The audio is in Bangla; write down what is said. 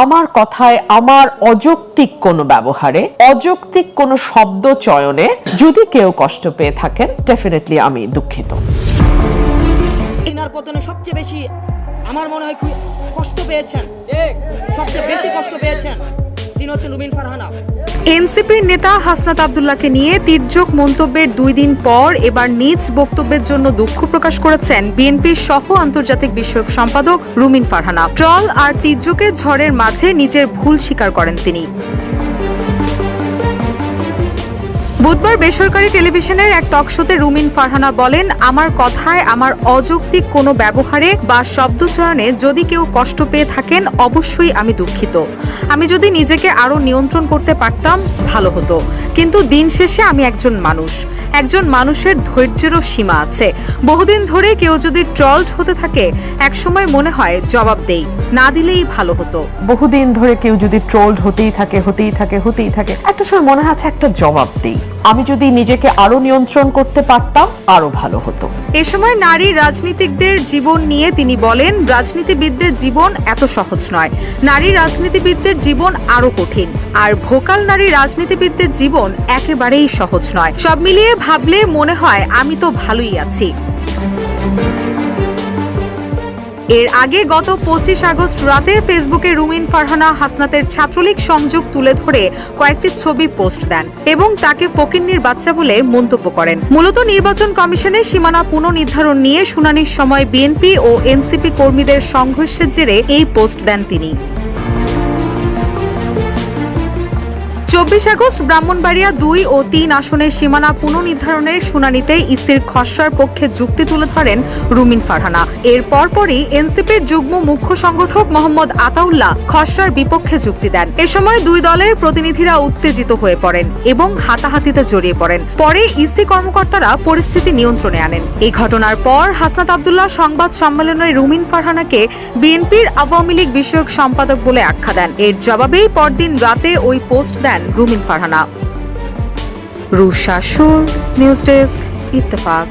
আমার কথায় আমার অযৌক্তিক কোনো ব্যবহারে, অযৌক্তিক কোনো শব্দ চয়নে যদি কেউ কষ্ট পেয়ে থাকেন ডেফিনেটলি আমি দুঃখিত। ইনার পতনে সবচেয়ে বেশি আমার মনে হয় কষ্ট পেয়েছেন। সবচেয়ে বেশি কষ্ট পেয়েছেন তিনি হচ্ছেন রুবিন ফারহানা। এনসিপির নেতা হাসনাত আবদুল্লাহকে নিয়ে তির্যক মন্তব্যের দুই দিন পর এবার নিজ বক্তব্যের জন্য দুঃখ প্রকাশ করেছেন বিএনপির সহ আন্তর্জাতিক বিষয়ক সম্পাদক রুমিন ফারহানা। ট্রল আর তির্যকের ঝড়ের মাঝে নিজের ভুল স্বীকার করেন তিনি। বুধবার বেসরকারি টেলিভিশনের এক টক শোতে রুমিন ফারহানা বলেন, আমার কথায় আমার অযৌক্তিক কোনো ব্যবহারে বা শব্দচয়নে যদি কেউ কষ্ট পেয়ে থাকেন, অবশ্যই আমি দুঃখিত। আমি যদি নিজেকে আরও নিয়ন্ত্রণ করতে পারতাম, ভালো হতো। কিন্তু দিন শেষে আমি একজন মানুষ। একজন মানুষের ধৈর্যেরও সীমা আছে। বহুদিন ধরে কেউ যদি ট্রলড হতে থাকে, একসময় মনে হয় জবাব দেই। না দিলেই ভালো হতো। বহুদিন ধরে কেউ যদি ট্রোলড হতেই থাকে হতেই থাকে হতেই থাকে, একটা সময় মনে হচ্ছে একটা জবাব দেই। আমি যদি নিজেকে আরও নিয়ন্ত্রণ করতে পারতাম, আরও ভালো হতো। এ সময় নারী রাজনীতিকদের জীবন নিয়ে তিনি বলেন, রাজনীতিবিদদের জীবন এত সহজ নয়। নারী রাজনীতিবিদদের জীবন আরও কঠিন। আর ভোকাল নারী রাজনীতিবিদদের জীবন একেবারেই সহজ নয়। সব মিলিয়ে ভাবলে মনে হয়, আমি তো ভালোই আছি। এর আগে গত পঁচিশ আগস্ট রাতে ফেসবুকে রুমিন ফারহানা হাসনাতের ছাত্রলীগ সংযোগ তুলে ধরে কয়েকটি ছবি পোস্ট দেন এবং তাকে ফকিন্নির বাচ্চা বলে মন্তব্য করেন। মূলত নির্বাচন কমিশনের সীমানা পুনর্নির্ধারণ নিয়ে শুনানির সময় বিএনপি ও এনসিপি কর্মীদের সংঘর্ষের জেরে এই পোস্ট দেন তিনি। চব্বিশ আগস্ট ব্রাহ্মণবাড়িয়া দুই ও তিন আসনের সীমানা পুনর্নির্ধারণের শুনানিতে ইসির খসড়ার পক্ষে যুক্তি তুলে ধরেন রুমিন ফারহানা। এর পরপরই এনসিপির যুগ্ম মুখ্য সংগঠক মোহাম্মদ আতাউল্লাহ খসড়ার বিপক্ষে যুক্তি দেন। এ সময় দুই দলের প্রতিনিধিরা উত্তেজিত হয়ে পড়েন এবং হাতাহাতিতে জড়িয়ে পড়েন। পরে ইসি কর্মকর্তারা পরিস্থিতি নিয়ন্ত্রণে আনেন। এই ঘটনার পর হাসনাত আবদুল্লাহ সংবাদ সম্মেলনে রুমিন ফারহানাকে বিএনপির আওয়ামী লীগ বিষয়ক সম্পাদক বলে আখ্যা দেন। এর জবাবেই পরদিন রাতে ওই পোস্ট দেন রুমিন ফারহানা রুশাসুর নিউজ ডেস্ক ইত্তেফাক